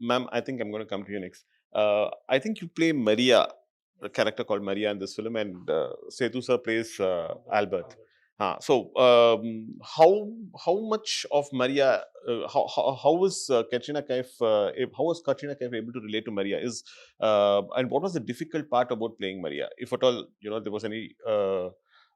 ma'am, I think I'm going to come to you next. Uh, I think you play Maria, a character called Maria in this film, and uh, Setu sir plays uh, Albert. Uh, so, um, how how much of Maria? Uh, how, how how was uh, Katrina Kaif? Uh, how was Katrina Kaif able to relate to Maria? Is uh, and what was the difficult part about playing Maria, if at all you know there was any uh,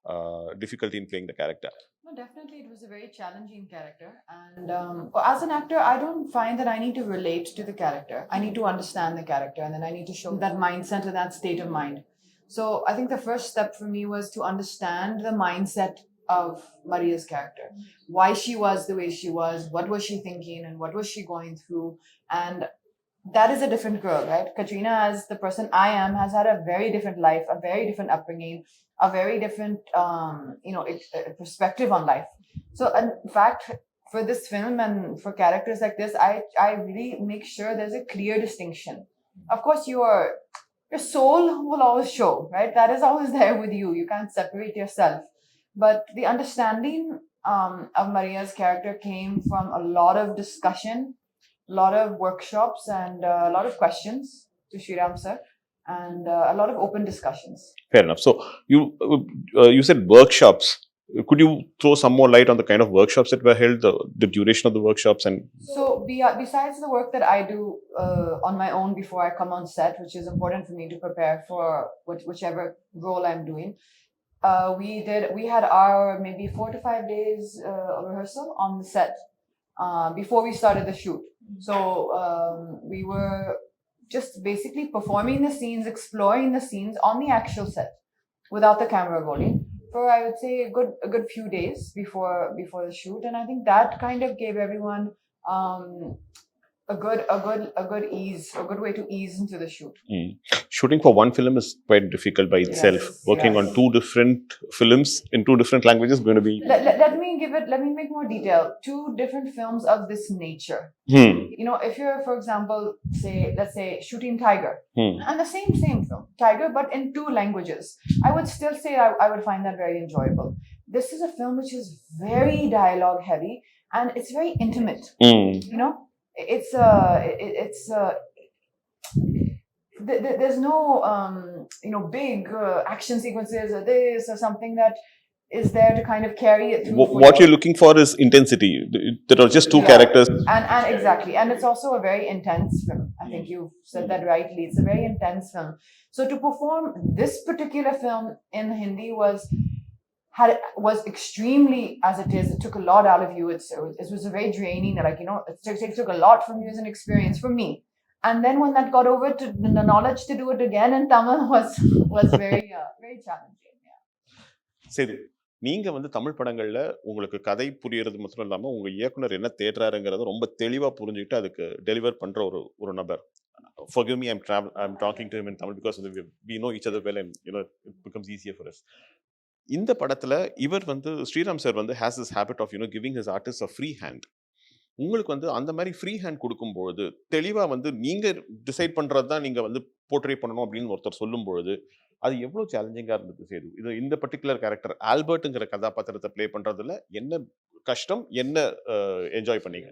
uh, difficulty in playing the character? No, definitely, it was a very challenging character. And um, as an actor, I don't find that I need to relate to the character. I need to understand the character, and then I need to show that mindset and that state of mind. So I think the first step for me was to understand the mindset of Maria's character, why she was the way she was, what was she thinking, and what was she going through, and that is a different girl, right? Katrina, as the person I am, has had a very different life, a very different upbringing, a very different, um, you know, uh, perspective on life. So, in fact, for this film and for characters like this, I I really make sure there's a clear distinction. Of course, your your soul will always show, right? That is always there with you. You can't separate yourself. But the understanding um, of Maria's character came from a lot of discussion, lot of workshops, and uh, a lot of questions to Sriram sir, and uh, a lot of open discussions. Fair enough. So you uh, you said workshops. Could you throw some more light on the kind of workshops that were held, the, the duration of the workshops, and So, be, besides the work that I do uh, on my own before I come on set, which is important for me to prepare for which, whichever role I'm doing, uh, we did we had our maybe four to five days uh, rehearsal on the set uh, before we started the shoot. So um, we were just basically performing the scenes, exploring the scenes on the actual set without the camera rolling for I would say a good a good few days before before the shoot, and I think that kind of gave everyone um, a good a good a good ease a good way to ease into the shoot. shooting for one film is quite difficult by itself. Yes, Working on two different films in two different languages is going to be. Let, let, let me give it let me make more detail. Two different films of this nature. Hmm. You know, if you're for example, say let's say shooting Tiger Hmm. and the same same film Tiger, but in two languages, I would still say I, I would find that very enjoyable. This is a film which is very dialogue heavy and it's very intimate. Hmm. you know it's uh it, it's uh th- th- there's no um you know big uh, action sequences or this or something that is there to kind of carry it through Wh- What you. you're looking for is intensity. There are just two Yeah. characters. and and exactly and it's also a very intense film i think you said that rightly it's a very intense film so to perform this particular film in hindi was had was extremely as it is it took a lot out of you it's it was, it was a very draining like you know it took, it took a lot from you as an experience for me and then when that got over to the knowledge to do it again in tamil was was very uh, very challenging yeah. சரி நீங்கள் வந்து தமிழ் படங்களில் உங்களுக்கு கதை புரியறது மட்டும் இல்லாமல் உங்கள் இயக்குனர் என்ன தேடுறாருங்கிறத ரொம்ப தெளிவாக புரிஞ்சுக்கிட்டு அதுக்கு டெலிவர் பண்ணுற ஒரு ஒரு நபர். Forgive me i'm travel i'm talking to him in tamil because we, we know each other well and you know it becomes easier for us. இந்த படத்தில் இவர் வந்து ஸ்ரீராம் சார் வந்து has is habit of you know giving his artist a free hand உங்களுக்கு வந்து அந்த மாதிரி free hand கொடுக்கும்பொழுது தெளிவாக வந்து நீங்கள் டிசைட் பண்ணுறது தான் நீங்கள் வந்து போர்ட்ரே பண்ணணும் அப்படின்னு ஒருத்தர் சொல்லும் பொழுது அது எவ்வளவு சேலஞ்சிங்கா இருந்தது சேது. இது இந்த பர்டிகுலர் கேரக்டர் ஆல்பர்ட்ங்கிற கதாபாத்திரத்தை ப்ளே பண்றதுல என்ன கஷ்டம் என்ன என்ஜாய் பண்ணீங்க?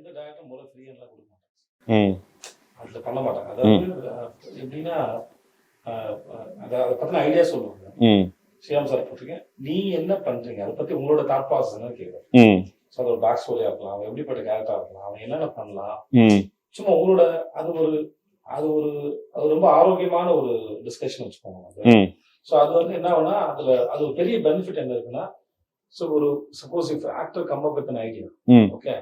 அதில் பண்ண மாட்டாங்க. அதாவது எப்படின்னா அதை அதை பற்றின ஐடியா சொல்லுவாங்க. ஸ்ரீராம் சார் போட்டிருக்கேன். நீ என்ன பண்றீங்க? அதை பத்தி உங்களோட தாட் ப்ராசஸ் என்ன கேட்குறேன். ஸோ அதோட பேக் ஸ்டோரியா இருக்கலாம். அவன் எப்படிப்பட்ட கேரக்டரா இருக்கலாம். அவன் என்னென்ன பண்ணலாம்? சும்மா உங்களோட அது ஒரு அது ஒரு அது ரொம்ப ஆரோக்கியமான ஒரு டிஸ்கஷன் வச்சுக்கோங்க. அது ஸோ அது வந்து என்ன ஆகுனா அதுல அது ஒரு பெரிய பெனிஃபிட் என்ன இருக்குன்னா ஸோ ஒரு suppose if actor come up with idea okay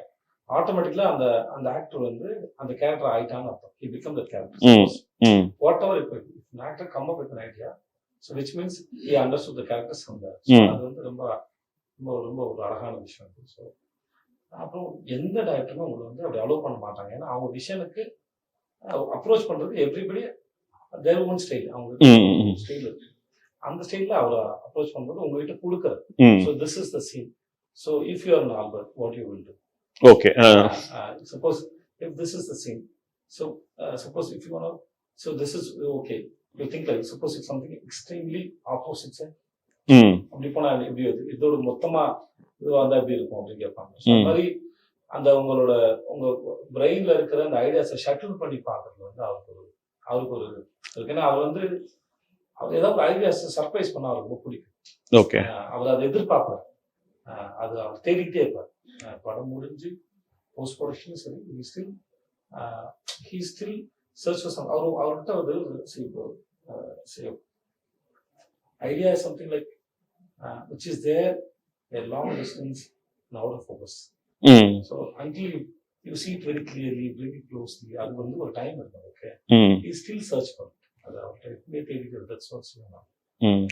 ஆட்டோமேட்டிக்கலா அந்த அந்த ஆக்டர் வந்து அந்த கேரக்டர் ஆயிட்டான்னு அர்த்தம். He become that hmm. Character whatever இப்போ an actor come up with an idea so which means he understood the characters from there. So ம். அது வந்து ரொம்ப ரொம்ப ரொம்ப ஒரு அழகான விஷயம். ஸோ அப்புறம் எந்த டேரக்டருமே உங்களை வந்து அப்படி அலோவ் பண்ண மாட்டாங்க. ஏன்னா அவங்க விஷனுக்கு அப்ரோச் பண்றது எவ்ரிபடி தேர் ஓன் ஸ்டைல் அவங்க ஸ்டைல் அந்த ஸ்டைல்ல அவரை அப்ரோச் பண்றது உங்ககிட்ட கொடுக்குறது. So this is the scene so if you are Albert what you will do okay suppose if this is the scene so suppose if you so this is okay you think like suppose it something extremely opposite sir அப்படி போனா இப்படி இதோட மொத்தமா இதுவாக இருந்தால் எப்படி இருக்கும் அப்படின்னு கேட்பாங்க. மாதிரி அந்த உங்களோட உங்க பிரெயின்ல இருக்கிற அந்த ஐடியாஸை ஷட்டில் பண்ணி பார்க்கறது வந்து அவருக்கு ஒரு அவருக்கு ஒரு ஏன்னா அவர் வந்து அவர் ஏதாவது ஒரு ஐடியாஸ் சர்ப்ரைஸ் பண்ண அவருக்கு ரொம்ப பிடிக்கும். ஓகே அவர் அதை எதிர்பார்ப்பார். அது அவர் தேடிக்கிட்டே இருப்பார். படம் முடிஞ்சு போஸ்ட் ப்ரொடக்ஷனும் சரி he still he still search for அவர் அவர்கிட்ட வந்து idea something like which is there a long distance and out of focus. ம் So until you, you see it very clearly, very closely, அது வந்து ஒரு டைம் இருக்கும் okay ம் he still search for it. அது அவர்கிட்ட எப்பவுமே தேடிக்கிறது தட்ஸ் வாட்ஸ் ம்